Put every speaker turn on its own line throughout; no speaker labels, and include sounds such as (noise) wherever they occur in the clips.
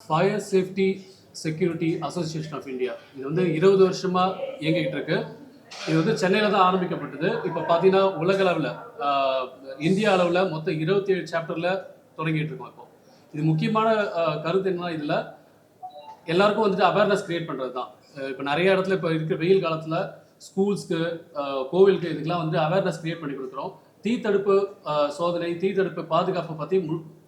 Fire safety security association of India இது வந்து இருபது வருஷமா இயங்கிக்கிட்டு இருக்கு. இது வந்து சென்னையில் தான் ஆரம்பிக்கப்பட்டது. இப்போ பார்த்தீங்கன்னா உலக அளவில் இந்தியா அளவில் மொத்தம் இருபத்தி ஏழு சாப்டரில் தொடங்கிட்டு இருக்கோம் இப்போ. இது முக்கியமான கருத்து என்னன்னா இதில் எல்லாருக்கும் வந்துட்டு அவேர்னஸ் கிரியேட் பண்ணுறது தான். இப்போ நிறைய இடத்துல இப்போ இருக்கிற வெயில் காலத்தில் ஸ்கூல்ஸ்க்கு கோவிலுக்கு இதுக்கெல்லாம் வந்து அவேர்னஸ் கிரியேட் பண்ணி கொடுக்குறோம். தீ தடுப்பு ஆஹ், சோதனை தீ தடுப்பு பாதுகாப்பை பற்றி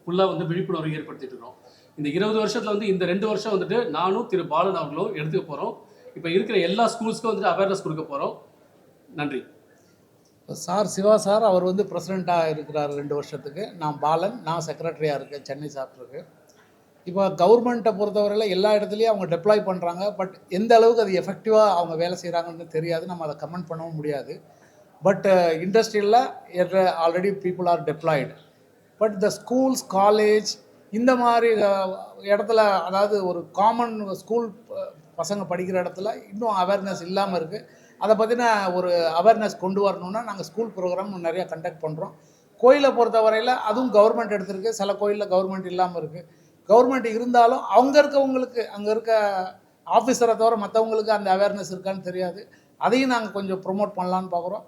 ஃபுல்லாக வந்து விழிப்புணர்வு ஏற்படுத்திட்டு இருக்கிறோம் இந்த இருபது வருஷத்தில் வந்து இந்த ரெண்டு வருஷம் வந்துட்டு நானும் திரு பாலன் அவர்களும் எடுத்துக்க போகிறோம் இப்போ இருக்கிற எல்லா ஸ்கூல்ஸ்க்கும் வந்துட்டு அவேர்னஸ் கொடுக்க போகிறோம் நன்றி.
சார் சிவா சார் அவர் வந்து பிரசிடெண்ட்டாக இருக்கிறார் ரெண்டு வருஷத்துக்கு. நான் பாலன் நான் செக்ரட்டரியாக இருக்கேன் சென்னை சாப்பிட்ருக்கு இப்போ கவர்மெண்ட்டை பொறுத்தவரையில் எல்லா இடத்துலையும் அவங்க டெப்ளாய் பண்ணுறாங்க பட் எந்த அளவுக்கு அது எஃபெக்டிவாக அவங்க வேலை செய்கிறாங்கன்னு தெரியாது. நம்ம அதை கமெண்ட் பண்ணவும் முடியாது. பட் இண்டஸ்ட்ரியில் already people are deployed but the schools college இந்த மாதிரி இடத்துல அதாவது ஒரு காமன் ஸ்கூல் பசங்க படிக்கிற இடத்துல இன்னும் அவேர்னஸ் இல்லாமல் இருக்குது அதை பற்றின ஒரு அவேர்னஸ் கொண்டு வரணும்னா நாங்கள் ஸ்கூல் ப்ரோக்ராம் நிறையா கண்டக்ட் பண்ணுறோம் கோயிலை பொறுத்தவரையில் அதுவும் கவர்மெண்ட் எடுத்திருக்கு. சில கோயிலில் கவர்மெண்ட் இல்லாமல் இருக்குது கவர்மெண்ட் இருந்தாலும் அவங்க இருக்கவங்களுக்கு அங்கே இருக்க ஆஃபீஸரை தவிர மற்றவங்களுக்கு அந்த அவேர்னஸ் இருக்கான்னு தெரியாது. அதையும் நாங்கள் கொஞ்சம் ப்ரொமோட் பண்ணலான்னு பார்க்குறோம்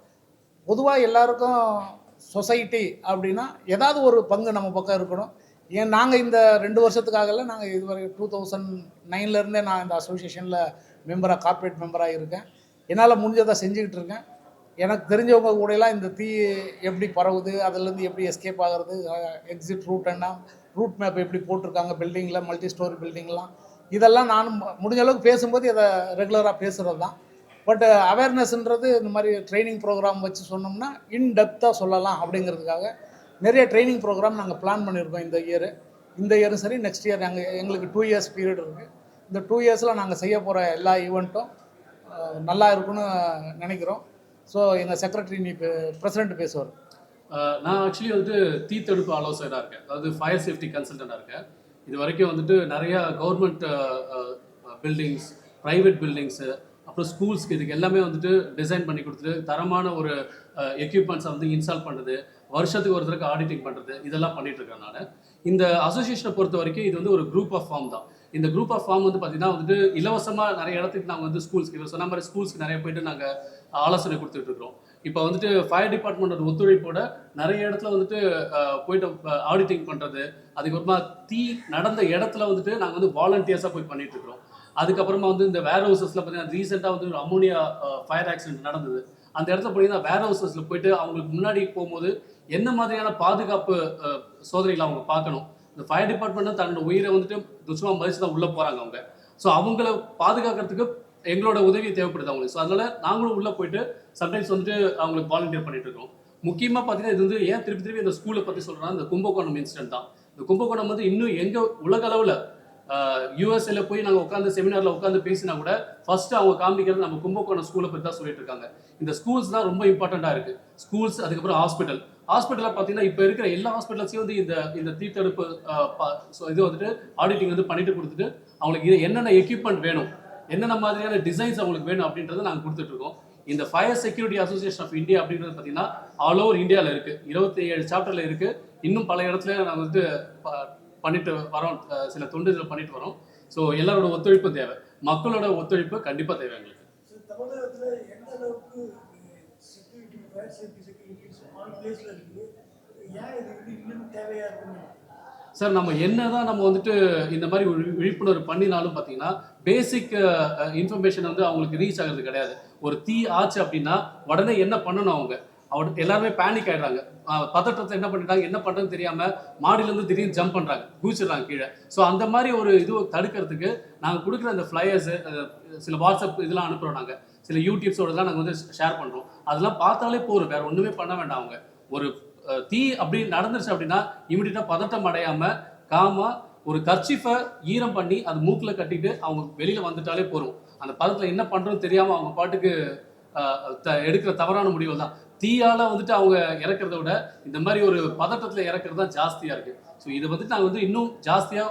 பொதுவாக எல்லாருக்கும் சொசைட்டி அப்படின்னா ஏதாவது ஒரு பங்கு நம்ம பக்கம் இருக்கணும். ஏன் நாங்கள் இந்த ரெண்டு வருஷத்துக்காகல நாங்கள் இதுவரை டூ தௌசண்ட் நைன்லேருந்தே நான் இந்த அசோசியேஷனில் மெம்பராக கார்ப்பரேட் மெம்பராக இருக்கேன். என்னால் முடிஞ்சதை செஞ்சுக்கிட்டு இருக்கேன். எனக்கு தெரிஞ்சவங்க கூடலாம் இந்த தீ எப்படி பரவுது அதுலேருந்து எப்படி எஸ்கேப் ஆகிறது எக்ஸிட் ரூட் என்ன ரூட் மேப் எப்படி போட்டிருக்காங்க பில்டிங்கில் மல்டி ஸ்டோரி பில்டிங்லாம் இதெல்லாம் நானும் முடிஞ்ச அளவுக்கு பேசும்போது இதை ரெகுலராக பேசுகிறது தான். பட் அவேர்னஸ்ன்றது இந்த மாதிரி ட்ரைனிங் ப்ரோக்ராம் வச்சு சொன்னோம்னா இன் டெப்த்தாக சொல்லலாம் அப்படிங்கிறதுக்காக நிறைய ட்ரைனிங் ப்ரோக்ராம் நாங்கள் பிளான் பண்ணியிருக்கோம் இந்த இயரு இந்த இயரும் சரி நெக்ஸ்ட் இயர் நாங்கள் எங்களுக்கு டூ இயர்ஸ் பீரியட் இருக்குது இந்த டூ இயர்ஸில் நாங்கள் செய்ய போகிற எல்லா ஈவெண்ட்டும் நல்லா இருக்குன்னு நினைக்கிறோம். ஸோ எங்கள் செக்ரட்டரி நீ பிரசிடென்ட் பேசுவார்.
நான் ஆக்சுவலி வந்துட்டு தீத்தடுப்பு ஆலோசகராக இருக்கேன். அதாவது ஃபயர் சேஃப்டி கன்சல்டண்டாக இருக்கேன். இது வரைக்கும் வந்துட்டு நிறைய கவர்மெண்ட் பில்டிங்ஸ் ப்ரைவேட் பில்டிங்ஸு அப்புறம் ஸ்கூல்ஸ்க்கு இதுக்கு எல்லாமே வந்துட்டு டிசைன் பண்ணி கொடுத்துட்டு தரமான ஒரு எக்யூப்மெண்ட்ஸை வந்து இன்ஸ்டால் பண்ணுறது வருஷத்துக்கு ஒரு தடவை ஆடிட்டிங் பண்ணுறது இதெல்லாம் பண்ணிட்டு இருக்கேன் நான் இந்த அசோசியேஷனை பொறுத்த வரைக்கும் இது வந்து ஒரு குரூப் ஆஃப் ஃபார்ம் தான். இந்த குரூப் ஆஃப் ஃபார்ம் வந்து பார்த்தீங்கன்னா வந்துட்டு இலவசமாக நிறைய இடத்துக்கு நாங்கள் வந்து ஸ்கூல்ஸ்க்கு இவர் சொன்ன மாதிரி ஸ்கூல்ஸ்க்கு நிறைய போயிட்டு நாங்கள் ஆலோசனை கொடுத்துட்டு இருக்கிறோம். இப்போ வந்துட்டு ஃபயர் டிபார்ட்மெண்ட் ஒத்துழைப்போட நிறைய இடத்துல வந்துட்டு போயிட்டு ஆடிட்டிங் பண்ணுறது அதுக்கப்புறமா தீ நடந்த இடத்துல வந்துட்டு நாங்கள் வந்து வாலண்டியர்ஸாக போய் பண்ணிட்டு இருக்கிறோம். அதுக்கப்புறமா வந்து இந்த வேர் ஹவுசஸில் பார்த்தீங்கன்னா ரீசெண்டாக வந்து ஒரு அமோனியா ஃபயர் ஆக்சிடென்ட் நடந்தது. அந்த இடத்துல போனீங்கன்னா வேர் ஹவுசஸில் போயிட்டு அவங்களுக்கு முன்னாடி போகும்போது என்ன மாதிரியான பாதுகாப்பு சோதனைகளை அவங்க பார்க்கணும்? இந்த ஃபயர் டிபார்ட்மெண்ட் தன்னோட உயிரை வந்துட்டு துஷ்மா மதிச்சு தான் உள்ளே போகிறாங்க அவங்க. ஸோ அவங்கள பாதுகாக்கிறதுக்கு எங்களோட உதவி தேவைப்படுது அவங்களுக்கு. ஸோ அதனால நாங்களும் உள்ளே போயிட்டு சம்டைம்ஸ் வந்துட்டு அவங்களுக்கு வாலண்டியர் பண்ணிட்டு இருக்கோம். முக்கியமாக பார்த்தீங்கன்னா இது வந்து ஏன் திருப்பி திருப்பி இந்த ஸ்கூலை பற்றி சொல்கிறேன்னா இந்த கும்பகோணம் இன்சிடென்ட் தான். இந்த கும்பகோணம் வந்து இன்னும் எங்கே உலக அளவில் யூஎஸ்ஏல போய் நாங்கள் உட்காந்து செமினாரில் உட்காந்து பேசினா கூட ஃபர்ஸ்ட் அவங்க காமிக்கிறது நம்ம கும்பகோணம் ஸ்கூலை பற்றி தான் சொல்லிட்டு இருக்காங்க. இந்த ஸ்கூல்ஸ் தான் ரொம்ப இம்பார்ட்டண்ட்டாக இருக்குது ஸ்கூல்ஸ் அதுக்கப்புறம் ஹாஸ்பிட்டல் ஹாஸ்பிட்டலில் பார்த்தீங்கன்னா இப்போ இருக்கிற எல்லா ஹாஸ்பிட்டல்ஸையும் வந்து இந்த இந்த தீத்தடுப்பு அஹ், ப- இது வந்துட்டு ஆடிட்டிங் வந்து பண்ணிட்டு கொடுத்துட்டு அவங்களுக்கு இது என்னென்ன எக்யூப்மெண்ட் வேணும் என்னென்ன மாதிரியான டிசைன்ஸ் அவங்களுக்கு வேணும் அப்படின்றத நாங்கள் கொடுத்துட்ருக்கோம் இந்த fire security association of India அப்படின்றது பார்த்தீங்கன்னா ஆல் ஓவர் இந்தியாவில் இருக்குது இருபத்தி ஏழு சாப்டரில் இருக்குது இன்னும் பல இடத்துல நாங்கள் வந்து ப- பண்ணிட்டு வரோம். சில சில இதில் பண்ணிட்டு வரோம். ஸோ எல்லாரோட ஒத்துழைப்பு தேவை. மக்களோட ஒத்துழைப்பு கண்டிப்பாக தேவை எங்களுக்கு.
சார் நம்ம என்ன தான் பிளேஸில் இருக்குது ஏன் இது வந்து இன்னும் தேவையாக இருக்குன்னு
சார் நம்ம என்னதான் நம்ம வந்துட்டு இந்த மாதிரி விழிப்புணர்வு பண்ணினாலும் பார்த்தீங்கன்னா பேசிக் இன்ஃபர்மேஷன் வந்து அவங்களுக்கு ரீச் ஆகுறது கிடையாது. ஒரு தீ ஆச்சு அப்படின்னா உடனே என்ன பண்ணணும் அவங்க? அவங்க எல்லாருமே பேனிக் ஆயிடுறாங்க. பதற்றத்தை பதட்டத்தை என்ன பண்ணிட்டாங்க? என்ன பண்ணுறதுன்னு தெரியாம மாடியிலேருந்து திடீர்னு ஜம்ப் பண்ணுறாங்க குதிச்சிடுறாங்க கீழே. ஸோ அந்த மாதிரி ஒரு இது தடுக்கிறதுக்கு நாங்கள் கொடுக்குற அந்த ஃப்ளையர்ஸு சில வாட்ஸ்அப் இதெல்லாம் அனுப்புகிறோம் நாங்கள் சில யூடியூப்ஸோடலாம் நாங்கள் வந்து ஷேர் பண்ணுறோம் அதெல்லாம் பார்த்தாலே போதும். வேறு ஒன்றுமே பண்ண வேண்டாம் அவங்க. ஒரு தீ அப்படி நடந்துருச்சு அப்படின்னா இமிடியட்டாக பதட்டம் அடையாமல் காமாக ஒரு கர்ச்சிஃபை ஈரம் பண்ணி அது மூக்கில் கட்டிட்டு அவங்க வெளியில் வந்துட்டாலே போதும். அந்த பதத்தில் என்ன பண்ணுறோம்னு தெரியாமல் அவங்க பாட்டுக்கு த- எடுக்கிற தவறான முடிவு தான். தீயால் வந்துட்டு அவங்க இறக்கிறத விட இந்த மாதிரி ஒரு பதட்டத்தில் இறக்குறது தான் ஜாஸ்தியாக இருக்குது ஸோ இதை வந்துட்டு நாங்கள் வந்து இன்னும் ஜாஸ்தியாக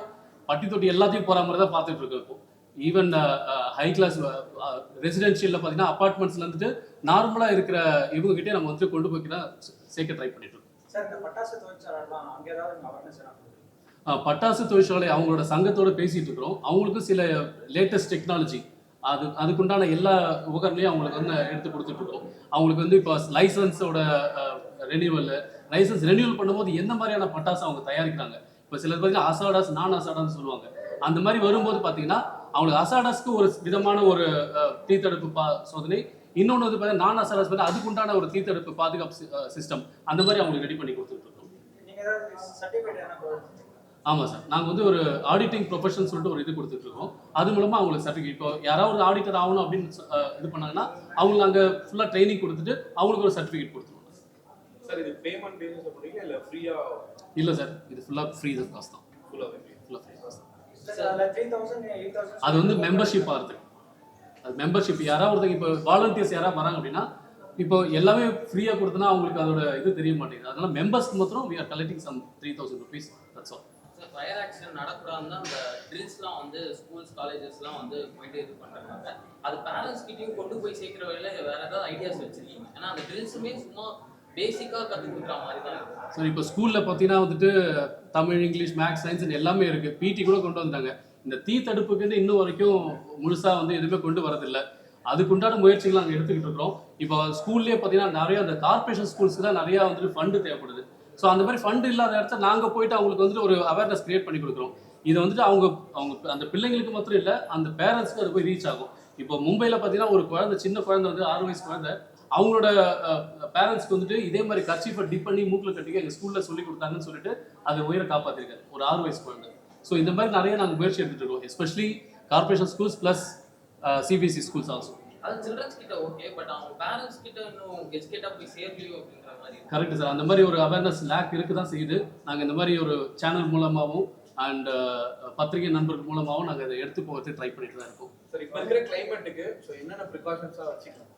பட்டி தொட்டி எல்லாத்தையும் போகிற மாதிரி தான் பார்த்துட்டு இருக்கோம் இப்போ. ஈவன் ஹை கிளாஸ் ரெசிடென்ஷியலில் பார்த்தீங்கன்னா அப்பார்ட்மெண்ட்ஸ்ல வந்துட்டு நார்மலாக இருக்கிற இவங்க கிட்டே நம்ம வந்துட்டு கொண்டு போய்க்கிற சேர்க்க ட்ரை பண்ணிட்டு இருக்கோம்.
பட்டாசு
தொழிற்சாலை அவங்களோட சங்கத்தோட பேசிட்டு இருக்கிறோம். அவங்களுக்கும் சில லேட்டஸ்ட் டெக்னாலஜி அது அதுக்குண்டான எல்லா உபகரணையும் அவங்களுக்கு வந்து எடுத்து கொடுத்துட்டு இருக்கோம். அவங்களுக்கு வந்து இப்போ லைசன்ஸோட ரெனியூவல் லைசன்ஸ் ரெனியூவல் பண்ணும்போது எந்த மாதிரியான பட்டாசு அவங்க தயாரிக்கிறாங்க? இப்போ சிலர் பார்த்தீங்கன்னா அசாடாஸ் நான் அசாடான்னு சொல்லுவாங்க. அந்த மாதிரி வரும்போது பார்த்தீங்கன்னா அவங்களுக்கு அசாடாஸ்க்கு ஒரு விதமான ஒரு தீத்தடுப்பு பா சோதனை. இன்னொன்று வந்து பார்த்தீங்கன்னா நான் அசாடாஸ் வந்து அதுக்குண்டான ஒரு தீத்தடுப்பு பாதுகாப்பு சிஸ்டம் அந்த மாதிரி அவங்களுக்கு ரெடி பண்ணி
என்ன
ஆமாம் சார் நாங்கள் வந்து ஒரு ஆடிட்டிங் ப்ரொஃபஷன் சொல்லிட்டு ஒரு இது கொடுத்துட்டு இருக்கோம். அது மூலமாக அவங்களுக்கு சர்டிஃபிகேட் இப்போ யாராவது ஒரு ஆடிட்டர் ஆகணும் அப்படின்னு இது பண்ணாங்கன்னா அவங்களுக்கு அங்கே ஃபுல்லாக ட்ரைனிங் கொடுத்துட்டு அவங்களுக்கு ஒரு சர்டிஃபிகேட் கொடுத்துருவோம்.
சார் இது பேமெண்ட் இல்லை ஃப்ரீயா
இல்லை சார் இது ஃபுல்லாக ஃப்ரீ காசு தான்
ஃபுல்லாகவே ஃப்ரீ
ஃபுல்லாக ஃப்ரீ காசு தான்
த்ரீ தௌசண்ட் எயிட் தௌசண்ட்
அது வந்து மெம்பர்ஷிப் ஆகிறது. அது மெம்பர்ஷிப் யாராவது ஒருத்தங்க இப்போ வாலண்டியர்ஸ் யாராவது வராங்க அப்படின்னா இப்போ எல்லாமே ஃப்ரீயாக கொடுத்தனா அவங்களுக்கு அதோட இது தெரிய மாட்டேங்குது. அதனால மெம்பர்ஸ்க்கு மாத்திரம் we are collecting some three thousand rupees that's all
fire accident நடக்கூடாதுன்னு தான் அந்த ட்ரில்ஸ்லாம் வந்து ஸ்கூல்ஸ் காலேஜஸ்லாம் வந்து போயிட்டு இது பண்ணுறாங்க அது பேரண்ட்ஸ் கிட்டயும் கொண்டு போய் சேர்க்குற வகையில் வேற ஏதாவது ஐடியாஸ் வச்சிருக்கீங்க. ஏன்னா அந்த ட்ரில்ஸுமே சும்மா பேசிக்காக கற்றுக் கொடுக்குற மாதிரி தான் சார்
ஸோ இப்போ ஸ்கூலில் பார்த்தீங்கன்னா வந்துட்டு தமிழ் இங்கிலீஷ் மேக்ஸ் சயின்ஸ் எல்லாமே இருக்குது பிடி கூட கொண்டு வந்தாங்க இந்த தீ தடுப்புக்கு வந்து இன்னும் வரைக்கும் முழுசாக வந்து எதுவுமே கொண்டு வரதில்லை. அதுக்குண்டான முயற்சிகள் நாங்கள் எடுத்துக்கிட்டு இருக்கிறோம். இப்போ ஸ்கூல்லேயே பார்த்தீங்கன்னா நிறைய அந்த கார்பரேஷன் ஸ்கூல்ஸ்க்கு தான் நிறையா வந்துட்டு ஃபண்டு தேவைப்படுது. ஸோ அந்த மாதிரி ஃபண்டு இல்லாத இடத்துல நாங்கள் போயிட்டு அவங்களுக்கு வந்துட்டு ஒரு அவேர்னஸ் கிரியேட் பண்ணி கொடுக்குறோம். இது வந்துட்டு அவங்க அவங்க அந்த பிள்ளைங்களுக்கு மாத்திரம் இல்லை அந்த பேரண்ட்ஸ்க்கு அது போய் ரீச் ஆகும். இப்போ மும்பையில் பார்த்தீங்கன்னா ஒரு குழந்தை சின்ன குழந்தை வந்து ஆறு வயசு குழந்தை அவங்களோட பேரண்ட்ஸ்க்கு வந்துட்டு இதே மாதிரி கர்ச்சீஃபை டிப் பண்ணி மூக்கில் கட்டிக்க எங்கள் ஸ்கூலில் சொல்லி கொடுத்தாங்கன்னு சொல்லிட்டு அதை உயிரை காப்பாற்றிருக்காரு ஒரு ஆறு வயசு குழந்தை. ஸோ இந்த மாதிரி நிறைய நாங்கள் முயற்சி எடுத்துட்டு இருக்கோம். Especially corporation schools plus CBSE schools also
அது சில்ட்ரன்ஸ் கிட்ட ஓகே பட் அவங்க பேரண்ட்ஸ் கிட்ட இன்னும் எஜுகேட்டாக போய் சேர்லையோ அப்படின்ற மாதிரி.
கரெக்ட் சார் அந்த மாதிரி ஒரு அவேர்னஸ் லேக் இருக்க தான் செய்யுது. நாங்கள் இந்த மாதிரி ஒரு சேனல் மூலமாகவும் அண்ட் பத்திரிகை நண்பர்கள் மூலமாகவும் நாங்கள் இதை எடுத்து போகிறது ட்ரை பண்ணிட்டு தான் இருக்கோம்.
சார் இப்போ இருக்கிற கிளைமேட்டுக்கு ஸோ என்னென்ன ப்ரிகாஷன்ஸாக வச்சுக்கலாம்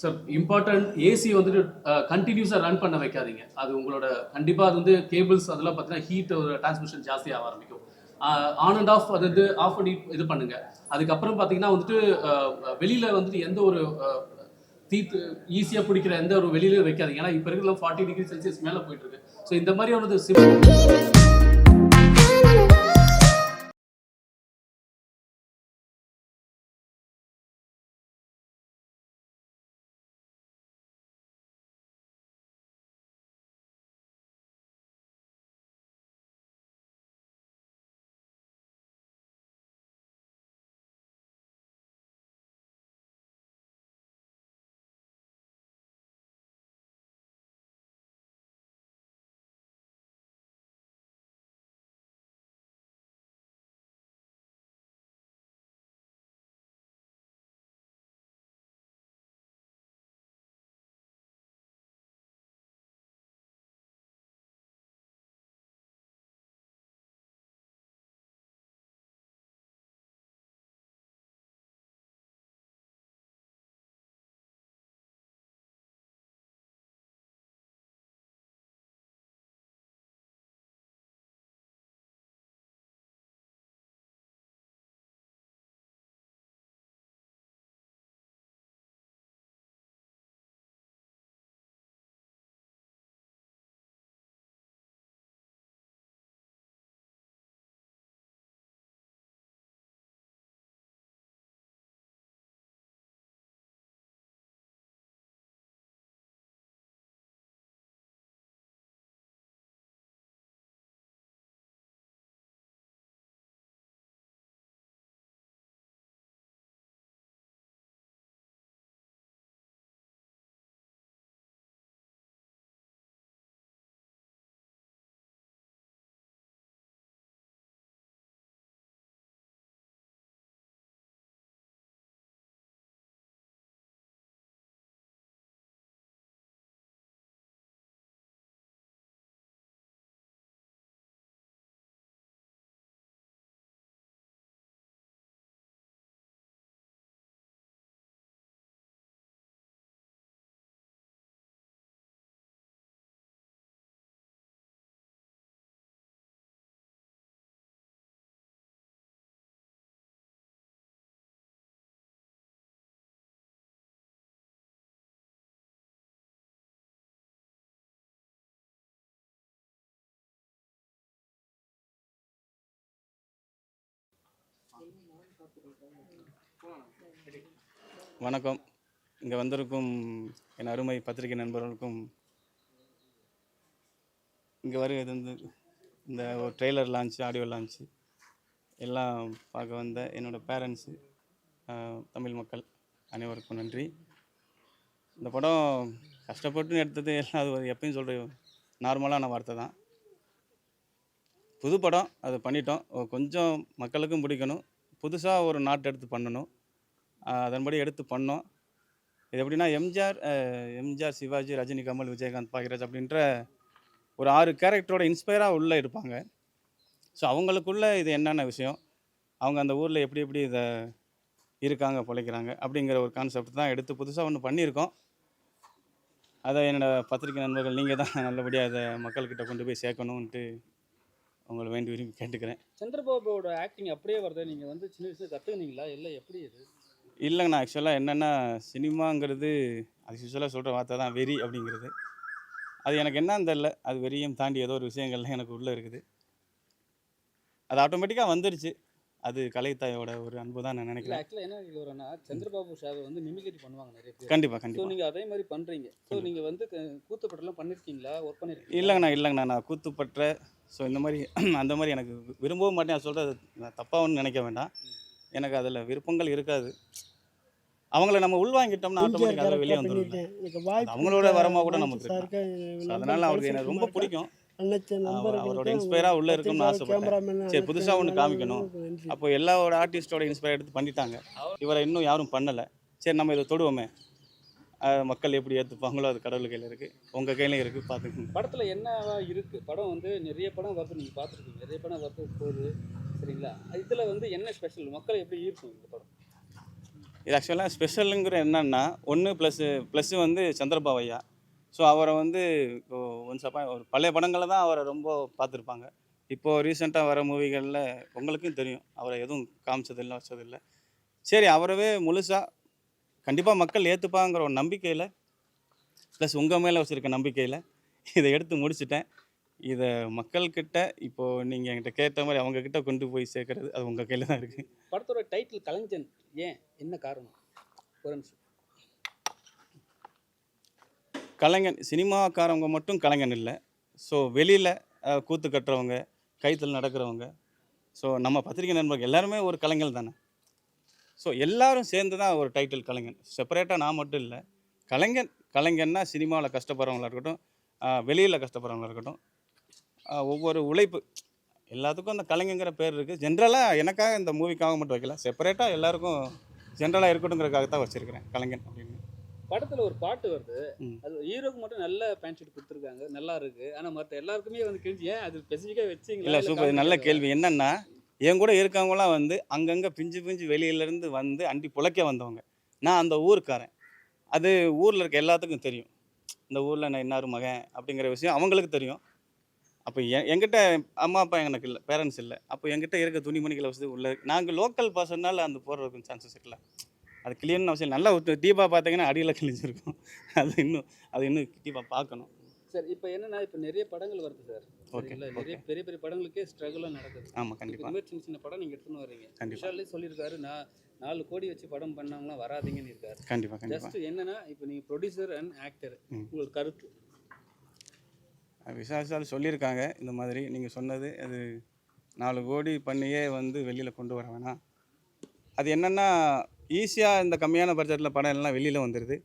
சார் இம்பார்ட்டன்ட் ஏசி வந்துட்டு கண்டினியூஸாக ரன் பண்ண வைக்காதீங்க. அது உங்களோட கண்டிப்பாக அது வந்து கேபிள்ஸ் அதெல்லாம் பார்த்தீங்கன்னா ஹீட் ஒரு டிரான்ஸ்மிஷன் ஜாஸ்தியாக ஆரம்பிக்கும். ஆன் அண்ட் ஆஃப் அது வந்து ஆஃப் பண்ணி இது பண்ணுங்க. அதுக்கப்புறம் பார்த்தீங்கன்னா வந்துட்டு வெளியில் வந்துட்டு எந்த ஒரு தீத்து ஈஸியாக பிடிக்கிற எந்த ஒரு வெளியிலையும் வைக்காதீங்க. ஏன்னா இப்போ இருக்கிற ஃபார்ட்டி டிகிரி செல்சியஸ் மேலே போயிட்டு இருக்கு. ஸோ இந்த மாதிரியானது சிம்
வணக்கம். இங்கே வந்திருக்கும் என் அருமை பத்திரிகை நண்பர்களுக்கும் இங்கே வருகிறது வந்து இந்த ஒரு ட்ரெய்லர் லான்ச் ஆடியோ லான்ச் எல்லாம் பார்க்க வந்த என்னோடய பேரண்ட்ஸு தமிழ் மக்கள் அனைவருக்கும் நன்றி. இந்த படம் கஷ்டப்பட்டு எடுத்தது எல்லாம் அது ஒரு எப்பயும் சொல்கிற நார்மலான வார்த்தை தான். புது படம் அது பண்ணிட்டோம். கொஞ்சம் மக்களுக்கும் பிடிக்கணும். புதுசாக ஒரு நாட்டு எடுத்து பண்ணணும். அதன்படி எடுத்து பண்ணோம். இது எப்படின்னா எம்ஜிஆர் எம்ஜிஆர் சிவாஜி ரஜினி கமல் விஜயகாந்த் பாகிராஜ் அப்படின்ற ஒரு ஆறு கேரக்டரோட இன்ஸ்பயராக உள்ளே இருப்பாங்க. ஸோ அவங்களுக்குள்ளே இது என்னென்ன விஷயம்? அவங்க அந்த ஊரில் எப்படி எப்படி இதை இருக்காங்க பிழைக்கிறாங்க அப்படிங்கிற ஒரு கான்செப்ட் தான் எடுத்து புதுசாக ஒன்று பண்ணியிருக்கோம். அதை என்னோடய பத்திரிகை நண்பர்கள் நீங்கள் தான் நல்லபடியாக அதை மக்கள்கிட்ட கொண்டு போய் சேர்க்கணுன்ட்டு உங்களை வேண்டி விரும்பி கேட்டுக்கிறேன்.
சந்திரபாபுவோட ஆக்டிங் அப்படியே வருது. நீங்க வந்து சின்ன வயசுல கத்துக்கினீங்களா? இல்லை எப்படி இது?
இல்லைங்கண்ணா ஆக்சுவலாக என்னென்னா சினிமாங்கிறது அது யூஸ்வலாக சொல்கிற வார்த்தை தான் வெறி அப்படிங்கிறது. அது எனக்கு என்னன்னு தெரில அது வெறியும் தாண்டி ஏதோ ஒரு விஷயங்கள்லாம் எனக்கு உள்ளே இருக்குது. அது ஆட்டோமேட்டிக்காக வந்துருச்சு. அது கலைத்தாயோட ஒரு அன்பு தான் நான் நினைக்கிறேன்.
ஆக்சுவலா என்ன கேக்குறேன்னா சந்திரபாபு ஷாவை வந்து மிமிக்ரி பண்ணுவாங்க நிறைய பேர்.
கண்டிப்பாக கண்டிப்பாக
நீங்க அதே மாதிரி பண்றீங்க. ஸோ நீங்க வந்து கூத்துப்பட்டெல்லாம் பண்ணிருக்கீங்களா? ஒர்க் பண்ணிருக்கீங்களா?
இல்லைங்கண்ணா இல்லைங்கண்ணா. நான் கூத்துப்பற்ற ஸோ இந்த மாதிரி (clears throat) அந்த மாதிரி எனக்கு விரும்பவும் மாட்டேன். சொல்கிறது நான் தப்பாக ஒன்றும் நினைக்க வேண்டாம். எனக்கு அதில் விருப்பங்கள் இருக்காது. அவங்கள நம்ம உள்வாங்கிட்டோம்னா ஆட்டோமேட்டிக்காக அதில் வெளியே வந்துடும் அவங்களோட வரமா கூட நமக்கு அதனால் அவருக்கு எனக்கு ரொம்ப பிடிக்கும். அவர்- அவரோட இன்ஸ்பயராக உள்ளே இருக்கும்னு ஆசைப்பட்டேன். சரி புதுசாக ஒன்று காமிக்கணும். அப்போ எல்லாரோட ஆர்டிஸ்டோட இன்ஸ்பயர் எடுத்து பண்ணிட்டாங்க. இவரை இன்னும் யாரும் பண்ணலை. சரி நம்ம இதை தொடுவோமே. மக்கள் எப்படி ஏற்றுப்பாங்களோ அது கடவுள் கையில் இருக்குது உங்கள் கையிலையும் இருக்குது பார்த்துக்கோங்க
படத்துல என்னவா இருக்கு? படம் வந்து நிறைய படம் வருது நீங்க பார்த்துருக்கீங்க நிறைய படம் வருது போகுது சரிங்களா? இதுல வந்து என்ன ஸ்பெஷல் மக்களை எப்படி ஈர்க்கும் இந்த படம்?
இது ஆக்சுவலாக ஸ்பெஷலுங்கிற என்னன்னா ஒன்று ப்ளஸ்ஸு ப்ளஸ்ஸு வந்து சந்திரபாபு ஐயா ஸோ அவரை வந்து ஒன்ஸ் அப்பா ஒரு பழைய படங்களில் தான் அவரை ரொம்ப பார்த்துருப்பாங்க இப்போது ரீசெண்டாக வர மூவிகளில் உங்களுக்கும் தெரியும். அவரை எதுவும் காமிச்சதில்லை வச்சதில்லை. சரி அவரவே முழுசாக கண்டிப்பாக மக்கள் ஏற்றுப்பாங்கிற ஒரு நம்பிக்கையில் ப்ளஸ் உங்கள் மேலே வச்சுருக்க நம்பிக்கையில் இதை எடுத்து முடிச்சிட்டேன். இதை மக்கள்கிட்ட இப்போது நீங்கள் என்கிட்ட கேட்ட மாதிரி அவங்கக்கிட்ட கொண்டு போய் சேர்க்கறது அது உங்கள் கையில் தான் இருக்குது
படத்தோட டைட்டில் கலைஞன் ஏன் என்ன காரணம்? ஒரு நிமிஷம்.
கலைஞன் சினிமாக்காரவங்க மட்டும் கலைஞன் இல்லை. ஸோ வெளியில் கூத்து கட்டுறவங்க கைத்தில் நடக்கிறவங்க. ஸோ நம்ம பத்திரிகை நண்பர்கள் எல்லாருமே ஒரு கலைஞர் தானே? ஸோ எல்லாரும் சேர்ந்து தான் ஒரு டைட்டில் கலைஞன். செப்பரேட்டாக நான் மட்டும் இல்லை. கலைஞன் கலைஞன்னா சினிமாவில் கஷ்டப்படுறவங்களா இருக்கட்டும் வெளியில் கஷ்டப்படுறவங்களா இருக்கட்டும் ஒவ்வொரு உழைப்பு. எல்லாத்துக்கும் அந்த கலைஞங்கிற பேர் இருக்குது ஜென்ரலாக எனக்காக இந்த மூவிக்காக மட்டும் வைக்கல. செப்பரேட்டாக எல்லாருக்கும் ஜென்ரலாக இருக்கட்டுங்கிறதுக்காக தான் வச்சுருக்கிறேன் கலைஞன் அப்படின்னு.
படத்துல ஒரு பாட்டு வருது. அது ஹீரோக்கு மட்டும் நல்ல பேண்ட் ஷர்ட் கொடுத்துருக்காங்க. நல்லா இருக்கு. ஆனா மத்த எல்லாருக்குமே வந்து கிழிஞ்சு ஏன் அது ஸ்பெசிஃபிக்கா வச்சீங்களா?
இல்லை
இல்ல
சூப்பர் நல்ல? கேள்வி. என்னன்னா என் கூட இருக்கவங்களாம் வந்து அங்கங்கே பிஞ்சு பிஞ்சு வெளியிலேருந்து வந்து அண்டி புழைக்க வந்தவங்க. நான் அந்த ஊருக்காரன். அது ஊரில் இருக்க எல்லாத்துக்கும் தெரியும். இந்த ஊரில் நான் இன்னார் மகன் அப்படிங்கிற விஷயம் அவங்களுக்கு தெரியும். அப்போ எ எங்கிட்ட அம்மா அப்பா எனக்கு இல்லை பேரண்ட்ஸ் இல்லை. அப்போ எங்கிட்ட இருக்க துணிமணிகளை வசதி உள்ள நாங்கள் லோக்கல் பர்சனால அந்த போடுறதுக்கு சான்சஸ் இல்லை அது கிளியர்னு அவசியம் நல்லா தீபா பார்த்தீங்கன்னா அடியில் கிழிஞ்சிருக்கும். அது இன்னும் அது இன்னும் தீபா பார்க்கணும்
சார் இப்போ என்னென்னா இப்போ நிறைய படங்கள் வருது சார். சரிங்களா நிறைய பெரிய பெரிய படங்களுக்கே ஸ்ட்ரகிளாக நடக்குது.
ஆமாம் கண்டிப்பாக
மாதிரி சின்ன சின்ன படம் நீங்க எடுத்துன்னு வர்றீங்க.
கண்டிப்பா.
விஷாலே சொல்லியிருக்காரு நான் நாலு கோடி வச்சு படம் பண்ணவங்களாம் வராதீங்கன்னு இருக்காரு.
கண்டிப்பாக
ஜஸ்ட் என்னன்னா இப்போ நீங்க ப்ரொடியூசர் அண்ட் ஆக்டர். உங்களுக்கு கருத்து.
விசாரிச்சால் சொல்லியிருக்காங்க இந்த மாதிரி நீங்கள் சொன்னது அது நாலு கோடி பண்ணியே வந்து வெளியில் கொண்டு வர வேணாம். அது என்னென்னா ஈஸியாக இந்த கம்மியான பட்ஜெட்டில் படம் எல்லாம் வெளியில் வந்துடுது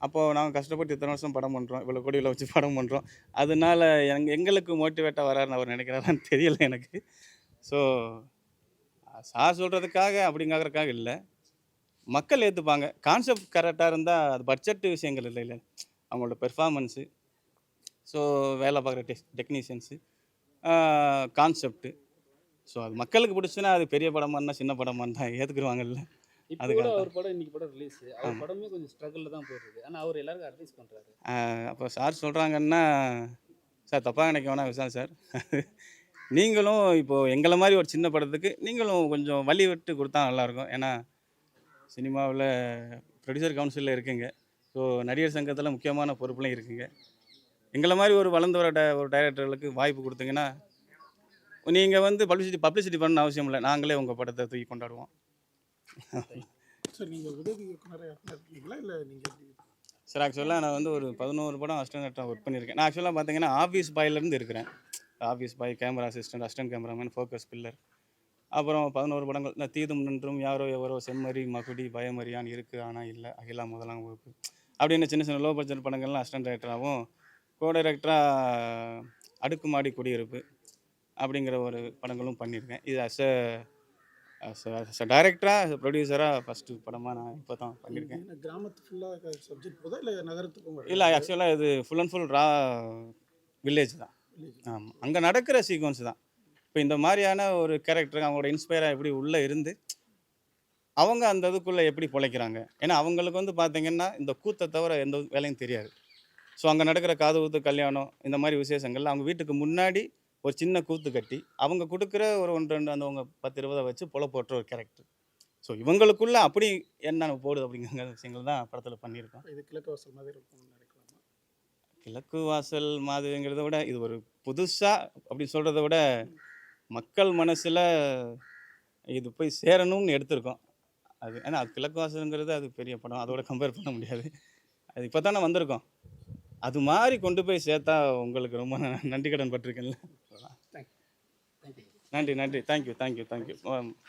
அப்போது நாங்கள் கஷ்டப்பட்டு இத்தனை வருஷம் படம் பண்ணுறோம் இவ்வளோ கோடியில் வச்சு படம் பண்ணுறோம் அதனால எங் எங்களுக்கு மோட்டிவேட்டாக வராருன்னு அவர் நினைக்கிறாரான்னு (laughs) தெரியல எனக்கு. ஸோ சார் சொல்கிறதுக்காக அப்படிங்கிறதுக்காக இல்லை. மக்கள் ஏற்றுப்பாங்க கான்செப்ட் கரெக்டாக இருந்தால் அது பட்ஜெட்டு விஷயங்கள் இல்லை இல்லை. அவங்களோட பெர்ஃபார்மன்ஸு ஸோ வேலை பார்க்குற டெக் டெக்னீஷியன்ஸு கான்செப்ட்டு ஸோ அது மக்களுக்கு பிடிச்சுன்னா அது பெரிய படமாக இருந்தால் சின்ன படமா இருந்தால் ஏற்றுக்குருவாங்கல்ல அதுக்காக தான்.
அவர் படம் இன்னைக்கு படம் ரிலீஸ் அவர். படமே கொஞ்சம் ஸ்ட்ரகிளில் தான் போயிருக்கு ஆனா அவர் எல்லாருக்கும் அட்வைஸ் பண்றாரு.
அப்போ சார் சொல்கிறாங்கன்னா சார் தப்பாக நினைக்க வேணாம் விசால் சார் நீங்களும் இப்போது எங்களை மாதிரி ஒரு சின்ன படத்துக்கு நீங்களும் கொஞ்சம் வழி விட்டு கொடுத்தா நல்லாயிருக்கும் ஏன்னா சினிமாவில் ப்ரொடியூசர் கவுன்சிலில் இருக்கீங்க. ஸோ நடிகர் சங்கத்தில் முக்கியமான பொறுப்புலையும் இருக்கீங்க. எங்களை மாதிரி ஒரு வளர்ந்து வர ஒரு டைரக்டர்களுக்கு வாய்ப்பு கொடுத்தீங்கன்னா நீங்கள் வந்து பப்ளிசிட்டி பப்ளிசிட்டி பண்ண அவசியம் இல்லை. நாங்களே உங்கள் படத்தை தூக்கி கொண்டாடுவோம்.
சார் நீங்கள் உதவி இயக்குனராக இருக்கீங்களா? இல்லை நீங்கள்
சார் ஆக்சுவலாக நான் வந்து ஒரு பதினோரு படம் அசிஸ்டன்ட் ஒர்க் பண்ணியிருக்கேன். நான் ஆக்சுவலாக பார்த்தீங்கன்னா ஆஃபீஸ் பாயிலேருந்து இருக்கிறேன். Office boy camera assistant assistant cameraman focus puller அப்புறம் பதினோரு படங்கள். இந்த தீதும் நின்றும் யாரோ எவரோ செம்மறி மகுடி பயமறியான் இருக்குது ஆனால் இல்லை அகிலா முதலாம் வகுப்பு. அப்படின்னு சின்ன சின்ன லோ பட்ஜெட் படங்கள்லாம் அசிஸ்டன்ட் டைரக்டராகவும் கோ டைரக்டராக அடுக்குமாடி குடியிருப்பு அப்படிங்கிற ஒரு படங்களும் பண்ணியிருக்கேன். இது அஸ் டைரக்டராக ப்ரொடியூசராக ஃபஸ்ட்டு படமாக நான் இப்போ தான் பண்ணியிருக்கேன்
கிராமத்து ஃபுல்லாக சப்ஜெக்ட் போதா இல்லை நகரத்துக்கும் வருதா?
இல்லை ஆக்சுவலாக இது full and full raw village தான். ஆமாம் அங்கே நடக்கிற சீக்வன்ஸ் தான். இப்போ இந்த மாதிரியான ஒரு கேரக்டர் அவங்களோட இன்ஸ்பயராக எப்படி உள்ளே இருந்து அவங்க அந்த இதுக்குள்ளே எப்படி பிழைக்கிறாங்க? ஏன்னா அவங்களுக்கு வந்து பார்த்தீங்கன்னா இந்த கூத்தை தவிர எந்த வேலையும் தெரியாது. ஸோ அங்கே நடக்கிற காது ஊத்து கல்யாணம் இந்த மாதிரி விசேஷங்கள்ல அவங்க வீட்டுக்கு முன்னாடி ஒரு சின்ன கூத்து கட்டி அவங்க கொடுக்குற ஒரு ஒன்று ரெண்டு அந்த அவங்க பத்து இருபதை வச்சு பொல போட்டுற ஒரு கேரக்டர் ஸோ இவங்களுக்குள்ள அப்படி என்ன போடுது அப்படிங்கிற விஷயங்கள் தான் படத்தில் பண்ணியிருக்கோம்.
இது கிழக்கு வாசல் மாதிரி
கிழக்கு வாசல் மாதிரிங்கிறத விட இது ஒரு புதுசாக அப்படி சொல்கிறத விட மக்கள் மனசில் இது போய் சேரணும்னு எடுத்திருக்கோம். அது ஏன்னா கிழக்கு வாசலுங்கிறது அது பெரிய படம் அதோட கம்பேர் பண்ண முடியாது. அது இப்போ தானே வந்திருக்கோம். அது மாதிரி கொண்டு போய் சேர்த்தா உங்களுக்கு ரொம்ப நன்றி கடன் பட்டிருக்கேன்ல. நன்றி நன்றி. Thank you thank you thank you